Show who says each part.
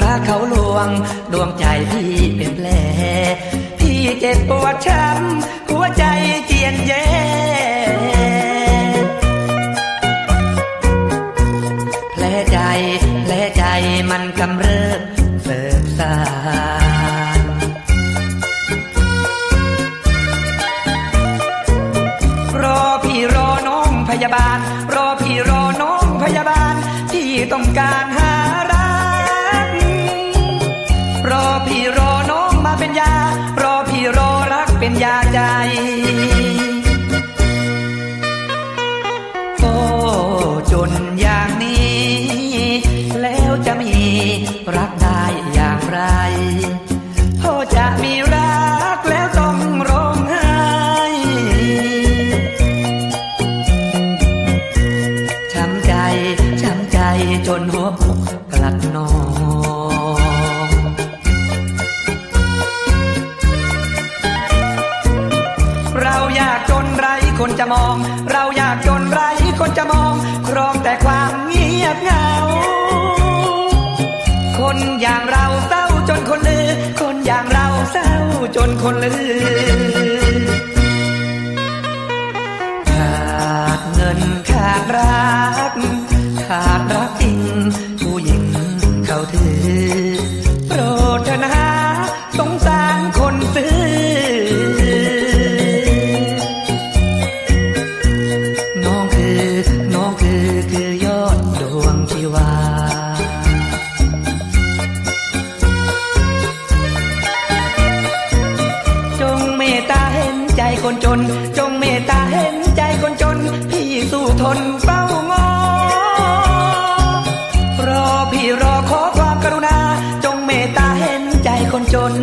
Speaker 1: รักเขาลวง ดวงใจพี่เป็นแผลพี่เจ็บปวดช้ำหัวใจเจียนแย่แผลใจแผลใจมันกำเริบเสิบสานรอพี่รอน้องพยาบาล รอพี่รอน้องพยาบาลที่ต้องการ ยาใจโอ้จนอย่างนี้ แล้วจะมีรักได้อย่างไรโอ้จะมีรักแล้วต้องร้องไห้ ช้ำใจ ช้ำใจจนหัวอกกลัดนอง เราอยากจนไรคนจะมอง เราอยากจนไรคนจะมอง ครองแต่ความเงียบเหงา คนอย่างเราเศร้าจนคนลือ คนอย่างเราเศร้าจนคนลือ จงเมตตาเห็นใจคนจน พี่สู้ทนเฝ้างอ รอพี่รอขอความกรุณา จงเมตตาเห็นใจคนจน